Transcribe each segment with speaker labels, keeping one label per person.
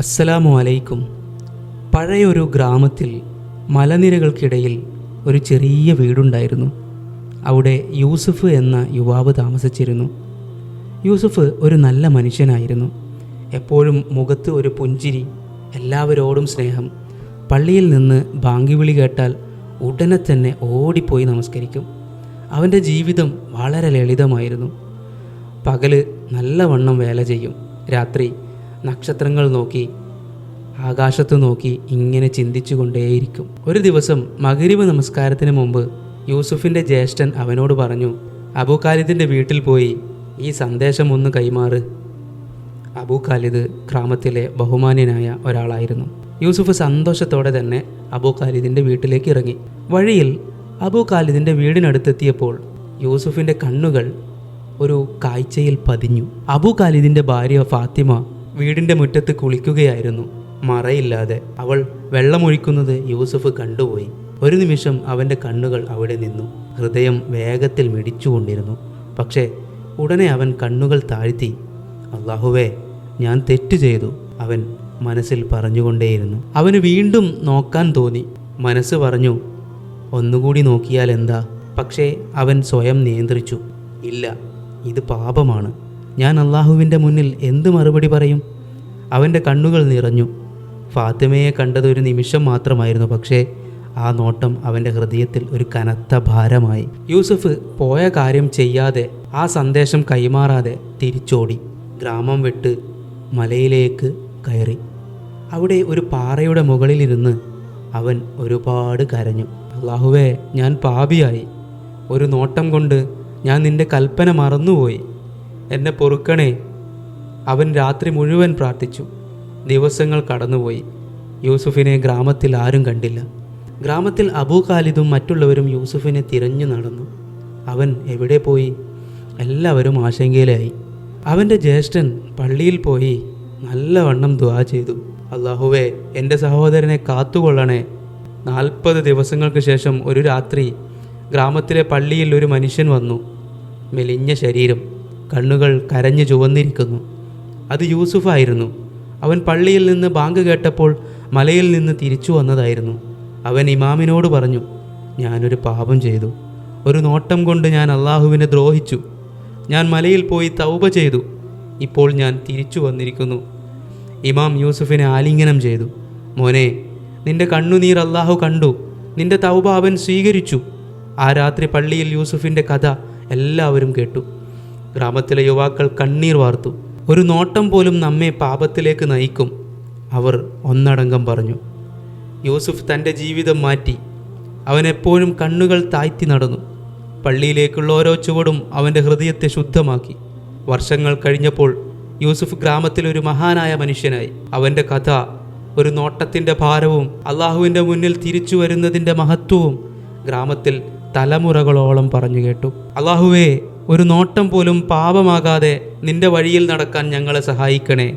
Speaker 1: അസ്സലാമു അലൈക്കും പഴയൊരു ഗ്രാമത്തിൽ മലനിരകൾക്കിടയിൽ ഒരു ചെറിയ വീടുണ്ടായിരുന്നു. അവിടെ യൂസുഫ് എന്ന യുവാവ് താമസിച്ചിരുന്നു. യൂസുഫ് ഒരു നല്ല മനുഷ്യനായിരുന്നു. എപ്പോഴും മുഖത്ത് ഒരു പുഞ്ചിരി എല്ലാവരോടും സ്നേഹം. പള്ളിയിൽ നിന്ന് ബാങ്കി വിളി കേട്ടാൽ ഉടനെ തന്നെ ഓടിപ്പോയി നമസ്കരിക്കും. അവന്റെ ജീവിതം വളരെ ലളിതമായിരുന്നു. പകൽ നല്ലവണ്ണം വേല ചെയ്യും. രാത്രി നക്ഷത്രങ്ങൾ നോക്കി ആകാശത്ത് നോക്കി ഇങ്ങനെ ചിന്തിച്ചു കൊണ്ടേയിരിക്കും ഒരു ദിവസം മകരിവ് നമസ്കാരത്തിന് മുമ്പ് യൂസുഫിന്റെ ജ്യേഷ്ഠൻ അവനോട് പറഞ്ഞു അബൂ ഖാലിദിന്റെ വീട്ടിൽ പോയി ഈ സന്ദേശം ഒന്ന് കൈമാറ്. അബൂ ഖാലിദ് ഗ്രാമത്തിലെ ബഹുമാന്യനായ ഒരാളായിരുന്നു. യൂസുഫ് സന്തോഷത്തോടെ തന്നെ അബൂ ഖാലിദിന്റെ വീട്ടിലേക്ക് ഇറങ്ങി. വഴിയിൽ അബൂ ഖാലിദിന്റെ വീടിനടുത്തെത്തിയപ്പോൾ യൂസുഫിന്റെ കണ്ണുകൾ ഒരു കാഴ്ചയിൽ പതിഞ്ഞു. അബൂ ഖാലിദിന്റെ ഭാര്യ ഫാത്തിമ വീടിന്റെ മുറ്റത്ത് കുളിക്കുകയായിരുന്നു. മറയില്ലാതെ അവൾ വെള്ളമൊഴിക്കുന്നത് യൂസഫ് കണ്ടുപോയി. ഒരു നിമിഷം അവന്റെ കണ്ണുകൾ അവിടെ നിന്നു. ഹൃദയം വേഗത്തിൽ മിടിച്ചുകൊണ്ടിരുന്നു. പക്ഷേ ഉടനെ അവൻ കണ്ണുകൾ താഴ്ത്തി അള്ളാഹുവേ ഞാൻ തെറ്റ് ചെയ്തു അവൻ മനസ്സിൽ പറഞ്ഞുകൊണ്ടേയിരുന്നു. അവന് വീണ്ടും നോക്കാൻ തോന്നി. മനസ്സ് പറഞ്ഞു ഒന്നുകൂടി നോക്കിയാൽ എന്താ? പക്ഷേ അവൻ സ്വയം നിയന്ത്രിച്ചു ഇല്ല ഇത് പാപമാണ്. ഞാൻ അള്ളാഹുവിന്റെ മുന്നിൽ എന്ത് മറുപടി പറയും? അവന്റെ കണ്ണുകൾ നിറഞ്ഞു. ഫാത്തിമയെ കണ്ടത് ഒരു നിമിഷം മാത്രമായിരുന്നു. പക്ഷേ ആ നോട്ടം അവന്റെ ഹൃദയത്തിൽ ഒരു കനത്ത ഭാരമായി. യൂസഫ് പോയ കാര്യം ചെയ്യാതെ ആ സന്ദേശം കൈമാറാതെ തിരിച്ചോടി. ഗ്രാമം വിട്ട് മലയിലേക്ക് കയറി. അവിടെ ഒരു പാറയുടെ മുകളിലിരുന്ന് അവൻ ഒരുപാട് കരഞ്ഞു. അള്ളാഹുവേ ഞാൻ പാപിയായി. ഒരു നോട്ടം കൊണ്ട് ഞാൻ നിന്റെ കൽപ്പന മറന്നുപോയി. എന്നെ പൊറുക്കണേ. അവൻ രാത്രി മുഴുവൻ പ്രാർത്ഥിച്ചു. ദിവസങ്ങൾ കടന്നുപോയി. യൂസുഫിനെ ഗ്രാമത്തിൽ ആരും കണ്ടില്ല. ഗ്രാമത്തിൽ അബൂ ഖാലിദും മറ്റുള്ളവരും യൂസുഫിനെ തിരഞ്ഞു നടന്നു. അവൻ എവിടെ പോയി? എല്ലാവരും ആശങ്കയിലായി. അവന്റെ ജ്യേഷ്ഠൻ പള്ളിയിൽ പോയി നല്ലവണ്ണം ദുആ ചെയ്തു. അള്ളാഹുവേ എന്റെ സഹോദരനെ കാത്തുകൊള്ളണേ. നാൽപ്പത് ദിവസങ്ങൾക്ക് ശേഷം ഒരു രാത്രി ഗ്രാമത്തിലെ പള്ളിയിൽ ഒരു മനുഷ്യൻ വന്നു. മെലിഞ്ഞ ശരീരം. കണ്ണുകൾ കരഞ്ഞു ചുവന്നിരിക്കുന്നു. അത് യൂസുഫായിരുന്നു. അവൻ പള്ളിയിൽ നിന്ന് ബാങ്ക് കേട്ടപ്പോൾ മലയിൽ നിന്ന് തിരിച്ചു വന്നതായിരുന്നു. അവൻ ഇമാമിനോട് പറഞ്ഞു ഞാനൊരു പാപം ചെയ്തു. ഒരു നോട്ടം കൊണ്ട് ഞാൻ അള്ളാഹുവിനെ ദ്രോഹിച്ചു. ഞാൻ മലയിൽ പോയി തൗബ ചെയ്തു. ഇപ്പോൾ ഞാൻ തിരിച്ചു വന്നിരിക്കുന്നു. ഇമാം യൂസുഫിനെ ആലിംഗനം ചെയ്തു. മോനെ നിന്റെ കണ്ണുനീർ അള്ളാഹു കണ്ടു. നിന്റെ തൗബ അവൻ സ്വീകരിച്ചു. ആ രാത്രി പള്ളിയിൽ യൂസുഫിന്റെ കഥ എല്ലാവരും കേട്ടു. ഗ്രാമത്തിലെ യുവാക്കൾ കണ്ണീർ വാർത്തു. ഒരു നോട്ടം പോലും നമ്മെ പാപത്തിലേക്ക് നയിക്കും അവർ ഒന്നടങ്കം പറഞ്ഞു. യൂസുഫ് തന്റെ ജീവിതം മാറ്റി. അവൻ എപ്പോഴും കണ്ണുകൾ താഴ്ത്തി നടന്നു. പള്ളിയിലേക്കുള്ള ഓരോ ചുവടും അവന്റെ ഹൃദയത്തെ ശുദ്ധമാക്കി. വർഷങ്ങൾ കഴിഞ്ഞപ്പോൾ യൂസുഫ് ഗ്രാമത്തിലൊരു മഹാനായ മനുഷ്യനായി. അവന്റെ കഥ ഒരു നോട്ടത്തിന്റെ ഭാരവും അള്ളാഹുവിന്റെ മുന്നിൽ തിരിച്ചു വരുന്നതിന്റെ മഹത്വവും ഗ്രാമത്തിൽ തലമുറകളോളം പറഞ്ഞു കേട്ടു. അള്ളാഹുവേ ഒരു നോട്ടം പോലും പാപമാകാതെ നിന്റെ വഴിയിൽ നടക്കാൻ ഞങ്ങളെ സഹായിക്കണേ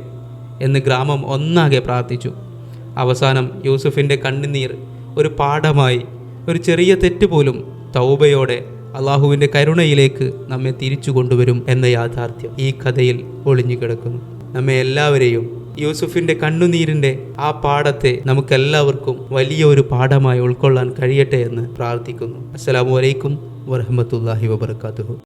Speaker 1: എന്ന് ഗ്രാമം ഒന്നാകെ പ്രാർത്ഥിച്ചു. അവസാനം യൂസുഫിന്റെ കണ്ണുനീർ ഒരു പാഠമായി ഒരു ചെറിയ തെറ്റ് പോലും തൗബയോടെ അള്ളാഹുവിന്റെ കരുണയിലേക്ക് നമ്മെ തിരിച്ചു കൊണ്ടുവരും എന്ന യാഥാർത്ഥ്യം ഈ കഥയിൽ ഒളിഞ്ഞു കിടക്കുന്നു. നമ്മെ എല്ലാവരെയും യൂസുഫിന്റെ കണ്ണുനീരിന്റെ ആ പാഠത്തെ നമുക്കെല്ലാവർക്കും വലിയ ഒരു പാഠമായി ഉൾക്കൊള്ളാൻ കഴിയട്ടെ എന്ന് പ്രാർത്ഥിക്കുന്നു. അസ്സലാമു അലൈക്കും വറഹമത്തല്ലാഹി വബർക്കാത്തുഹു